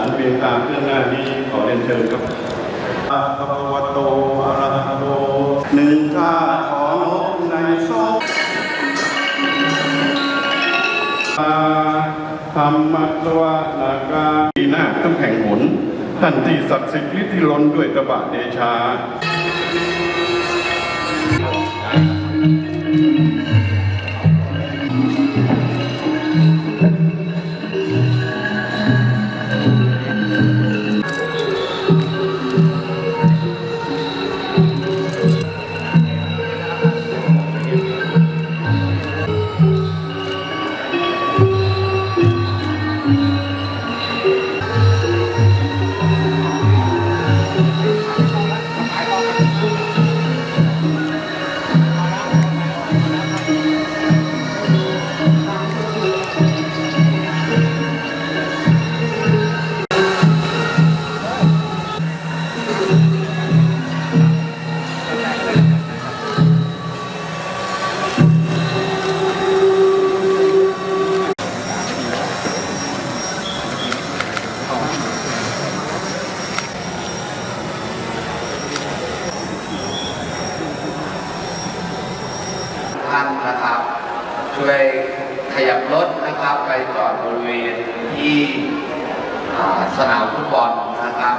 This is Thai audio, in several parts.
ารเพียงตามเพื่อนหน้าดีขอเรียนเชิญครับอะภะวโตอะระหะโตหนึ่งข้าขอนบในสองธรรมะตวนากาปีหน้าต้องแข่งหนท่านที่ศักดิ์สิทธิ์ฤทธิล้นด้วยตบะเดชาานนะครับ ช่วยขยับรถนะครับ ไปจอดบริเวณที่สนามฟุตบอลนะครับ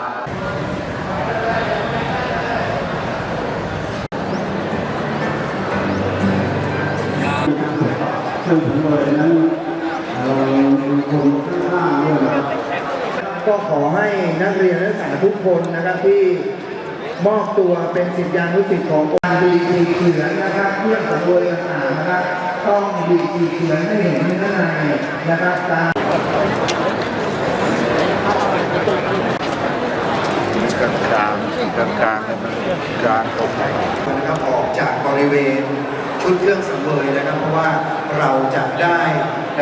ซึ่งผมเลยนั้นเราคนข้างด้วยนะครับก็ขอให้นักเรียนนักศึกษาทุกคนนะครับที่มอบตัวเป็นสิทธิานุสิทธิ์ขององค์ดีดีเขือนนะครับ เรื่องของโดยต่างนะครับ ต้องดีดีเขือนให้เห็นข้างในนะครับตามกลางกลางกลางกลางกลางตรงไหนนะครับออกจากบริเวณชุดเครื่องสังเวยนะครับ เพราะว่าเราจะได้